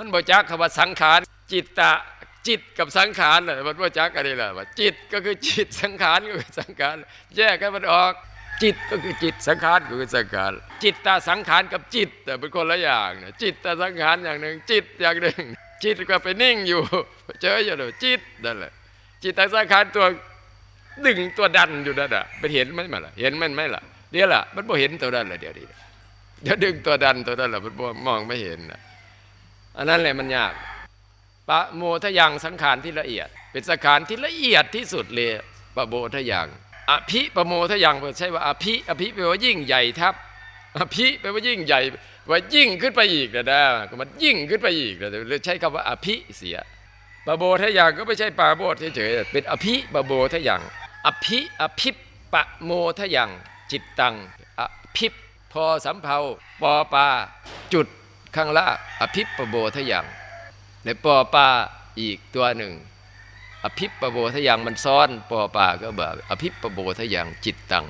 มันบ่จักคำว่าสังขารจิตตะจิตกับสังขารน่ะมันบ่จักอันนี้แหละว่าจิตก็คือจิตสังขารก็คือสังขารแยกกันมันออก จิตก็คือจิตสังขารก็คือสังขารจิตตาสังขารกับจิตแต่เป็นคนละอย่างนะจิตตาสังขารอย่างหนึ่งจิตอย่างหนึ่ง จิตก็ไปนิ่งอยู่ เจออยู่เลยจิตนั่นแหละจิตตาสังขารตัวดึงตัวดันอยู่นั่นอะเป็นเห็นไหมล่ะเห็นมันไหมล่ะเดี๋ยวล่ะมันบ่เห็นตัวนั้นละเดี๋ยวนี้เดี๋ยวดึงตัวดันตัวนั้นล่ะมันบ่มองไม่เห็นนะ อันนั้นแหละมันยากปะโมทยังสังขารที่ละเอียด เป็นสังขารที่ละเอียดที่สุดเลยปะโมทยังอภิปะโมทยังใช่ว่าอภิอภิแปลว่ายิ่งใหญ่ทับอภิแปลว่ายิ่งใหญ่ว่ายิ่งขึ้นไปอีกนะนะก็มันยิ่งขึ้นไปอีกนะเลยใช้คำว่าอภิเสียปะโมทยังก็ไม่ใช่ปาโมทเฉยๆเป็นอภิปะโมทยังอภิอภิปะโมทยังจิตตังอภิพอสำเภาปอปาจุด ข้างล่างอภิปโบทยังในปอปาอีกตัวหนึ่ง อภิปโบทยังมันซ้อนปอปาก็แบบอภิปโบทยังจิตตัง